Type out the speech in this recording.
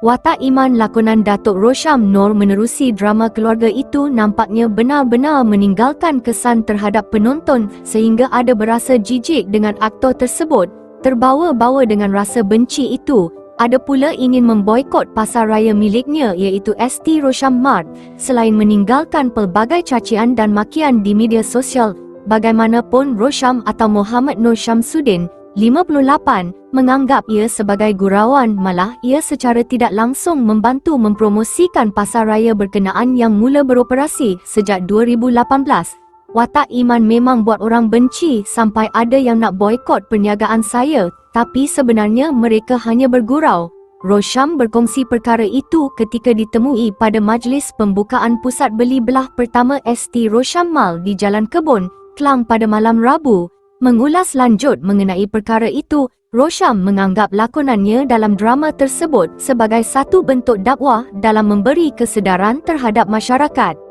Watak iman lakonan Datuk Rosham Nor menerusi drama keluarga itu nampaknya benar-benar meninggalkan kesan terhadap penonton sehingga ada berasa jijik dengan aktor tersebut. Terbawa-bawa dengan rasa benci itu, ada pula ingin memboikot pasar raya miliknya iaitu ST Rosham Mart selain meninggalkan pelbagai cacian dan makian di media sosial. Bagaimanapun Rosham atau Muhammad Nur Syamsuddin 58 menganggap ia sebagai gurauan malah ia secara tidak langsung membantu mempromosikan pasar raya berkenaan yang mula beroperasi sejak 2018. Watak Iman memang buat orang benci sampai ada yang nak boikot perniagaan saya tapi sebenarnya mereka hanya bergurau. Rosham berkongsi perkara itu ketika ditemui pada majlis pembukaan pusat beli belah pertama ST Rosham Mall di Jalan Kebun, Kelang pada malam Rabu. Mengulas lanjut mengenai perkara itu, Rosham menganggap lakonannya dalam drama tersebut sebagai satu bentuk dakwah dalam memberi kesedaran terhadap masyarakat.